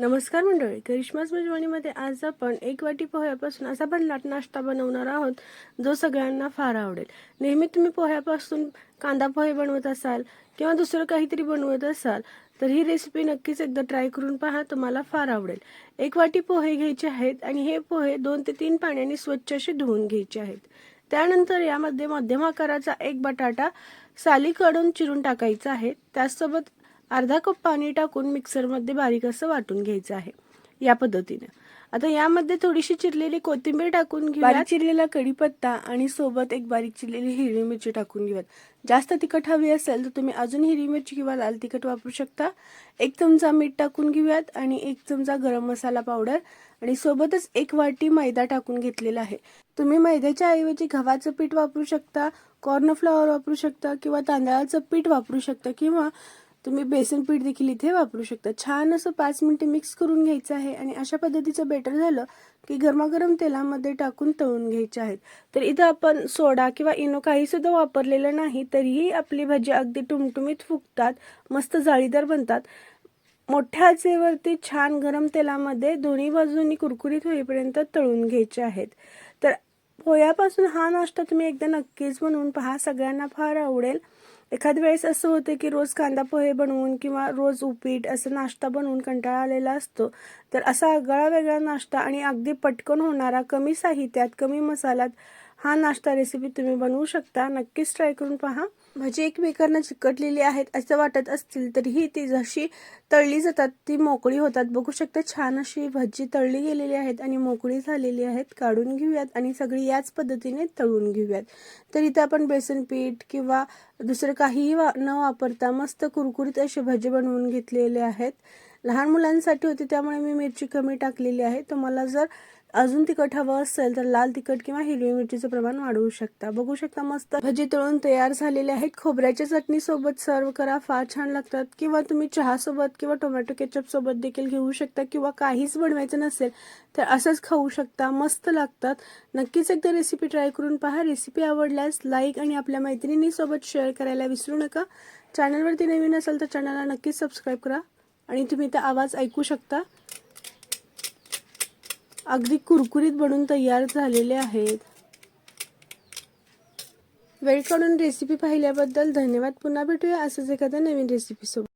नमस्कार मंडळी करिश्मास मेजवानीमध्ये आज आपण एक वाटी पोह्यापासून असा भन्नाट नाश्ता बनवणार आहोत जो सगळ्यांना फार आवडेल. नेहमी तुम्ही पोह्यापासून कांदा पोहे बनवत असाल किंवा दुसरं काहीतरी बनवत असाल तर ही रेसिपी नक्कीच एकदा ट्राय करून पहा तुम्हाला फार आवडेल. एक वाटी पोहे घ्यायचे आहेत आणि हे पोहे दोन ते तीन पाण्याने स्वच्छ असे धुवून घ्यायचे आहेत. त्यानंतर यामध्ये मध्यम आकाराचा एक बटाटा साली काढून चिरून टाकायचा आहे. त्याचसोबत अर्धा कप पाणी टाकून मिक्सरमध्ये बारीक असं वाटून घ्यायचं आहे या पद्धतीने. आता यामध्ये थोडीशी चिरलेली कोथिंबीर टाकून घेऊ चिरलेला कढीपत्ता आणि सोबत एक बारीक चिरलेली हिरवी मिरची टाकून घेऊयात. जास्त तिखट हवी असेल तर तुम्ही अजून हिरवी मिरची किंवा लाल तिखट वापरू शकता. एक चमचा मीठ टाकून घेऊयात आणि एक चमचा गरम मसाला पावडर आणि सोबतच एक वाटी मैदा टाकून घेतलेला आहे. तुम्ही मैद्याच्या ऐवजी गव्हाचं पीठ वापरू शकता कॉर्न फ्लॉवर वापरू शकता किंवा तांदळाचं पीठ वापरू शकता किंवा तुम्ही बेसन पीठ देखील इथे वापरू शकता. छान असं पाच मिनिटे मिक्स करून घ्यायचं आहे आणि अशा पद्धतीचं बेटर झालं की गरमागरम तेलामध्ये टाकून तळून घ्यायचे आहेत. तर इथं आपण सोडा किंवा इनो काही सुद्धा वापरलेलं नाही तरीही आपली भाजी अगदी टुमटुमीत फुगतात मस्त जाळीदार बनतात. मोठ्या आचेवरती छान गरम तेलामध्ये दोन्ही बाजूंनी कुरकुरीत होईपर्यंत तळून घ्यायचे आहेत. पोह्यापासून हा नाश्ता तुम्ही एकदा नक्कीच बनवून पहा. सगळ्यांना फार आवडेल. एखाद वेळेस असं होतं की रोज कांदा पोहे बनवून किंवा रोज उपीट असं नाश्ता बनवून कंटाळा आलेला असतो. तर असा आगळा वेगळा नाश्ता आणि अगदी पटकन होणारा कमी साहित्यात कमी मसाल्यात हा नाश्ता रेसिपी तुम्ही बनवू शकता. नक्कीच ट्राय करून पहा. भाजी एकमेकांना चिकटलेली आहेत असं वाटत असतील तरीही ती जशी तळली जातात ती मोकळी होतात. बघू शकता छान अशी भाजी तळली गेलेली आहेत आणि मोकळी झालेली आहेत. काढून घेऊयात आणि सगळी याच पद्धतीने तळून घेऊयात. तर इथं आपण बेसन पीठ किंवा दुसरं काहीही वा न वापरता मस्त कुरकुरीत असे भजी बनवून घेतलेले आहेत. लहान मुलांसाठी होती त्यामुळे मी मिरची कमी टाकलेली आहे. तुम्हाला जर अजून तिखट हवं असेल तर लाल तिखट किंवा हिरवी मिरचीचं प्रमाण वाढवू शकता. बघू शकता मस्त भजी तळून तयार झालेले आहेत. खोबऱ्याच्या चटणी सोबत सर्व करा. फार छान लागतात. किंवा तुम्ही चहा सोबत किंवा टोमॅटो केचप सोबत देखील घेऊ शकता किंवा काहीच बनवायचं नसेल तर असंच खाऊ शकता. मस्त लागतात. नक्कीच एकदा रेसिपी ट्राय करून पहा. रेसिपी आवडल्यास लाईक आणि आपल्या मैत्रिणींसोबत शेअर करायला विसरू नका. चॅनलवरती नवीन असाल तर चॅनलला नक्कीच सबस्क्राईब करा. आणि तुम्ही तर आवाज ऐकू शकता. अगदी कुरकुरीत बनून तयार झालेले आहेत. वेळ काढून रेसिपी पाहिल्याबद्दल धन्यवाद. पुन्हा भेटूया असंच एखाद्या नवीन रेसिपीसोबत